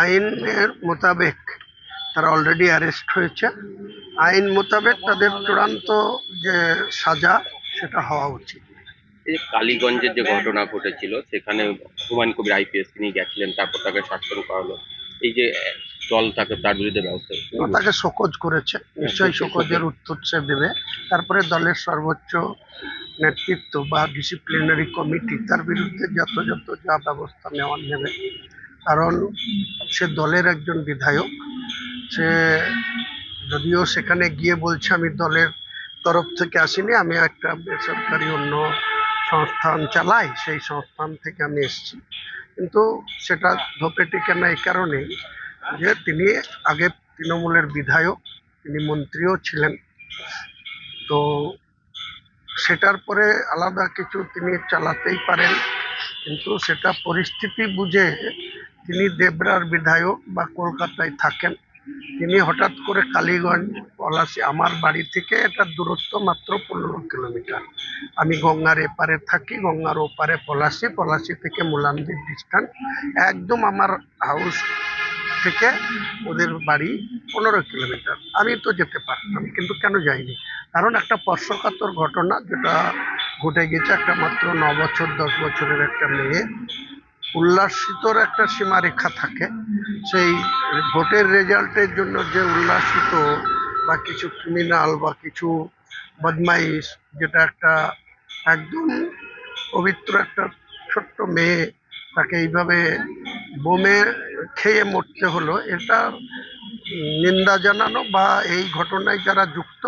আইনের মোতাবেক তারা অলরেডি অ্যারেস্ট হয়েছে। আইন মোতাবেক তাদের চূড়ান্ত যে সাজা সেটা হওয়া উচিত। এই কালীগঞ্জের যে ঘটনা ঘটেছিল সেখানে হুমায়ুন কবির আইপিএস তিনি গেছিলেন তারপর তাকে শাসন করা হলো। এই যে দল তাকে তার বিরুদ্ধে ব্যবস্থা তাকে শোকজ করেছে। নিশ্চয়ই শোকজের উত্তর সে দেবে। তারপরে দলের সর্বোচ্চ নেতৃত্ব বা ডিসিপ্লিনারি কমিটি তার বিরুদ্ধে যত যত যা ব্যবস্থা নেওয়ার নেবে। কারণ সে দলের একজন বিধায়ক। সে যদিও সেখানে গিয়ে বলছে, আমি দলের তরফ থেকে আসিনি, আমি একটা বেসরকারি অন্য সংস্থান চালাই, সেই সংস্থান থেকে আমি এসেছি। কিন্তু সেটা ধোপে টিকে না এই কারণেই যে তিনি আগে তৃণমূলের বিধায়ক, তিনি মন্ত্রীও ছিলেন। তো সেটার পরে আলাদা কিছু তিনি চালাতেই পারেন, কিন্তু সেটা পরিস্থিতি বুঝে তিনি দেবরার বিধায়ক বা কলকাতায় থাকেন। তিনি হঠাৎ করে কালীগঞ্জ পলাশি, আমার বাড়ি থেকে এটা দূরত্ব মাত্র পনেরো কিলোমিটার। আমি গঙ্গার এপারে থাকি, গঙ্গার ওপারে পলাশি পলাশি থেকে মুলান্দির ডিস্টেন্স একদম আমার হাউস থেকে ওদের বাড়ি পনেরো কিলোমিটার। আমি তো যেতে পারতাম, কিন্তু কেন যাইনি? কারণ একটা স্পর্শকাতর ঘটনা, যেটা ঘটে গেছে একটা মাত্র ন বছর, দশ বছরের একটা মেয়ে। উল্লাসিতর একটা সীমারেখা থাকে। সেই ভোটের রেজাল্টের জন্য যে উল্লাসিত বা কিছু ক্রিমিনাল বা কিছু বদমাইশ, যেটা একটা একদম পবিত্র একটা ছোট্ট মেয়ে, তাকে এইভাবে বোমে খেয়ে মরতে হলো, এটা নিন্দা জানানো বা এই ঘটনায় যারা যুক্ত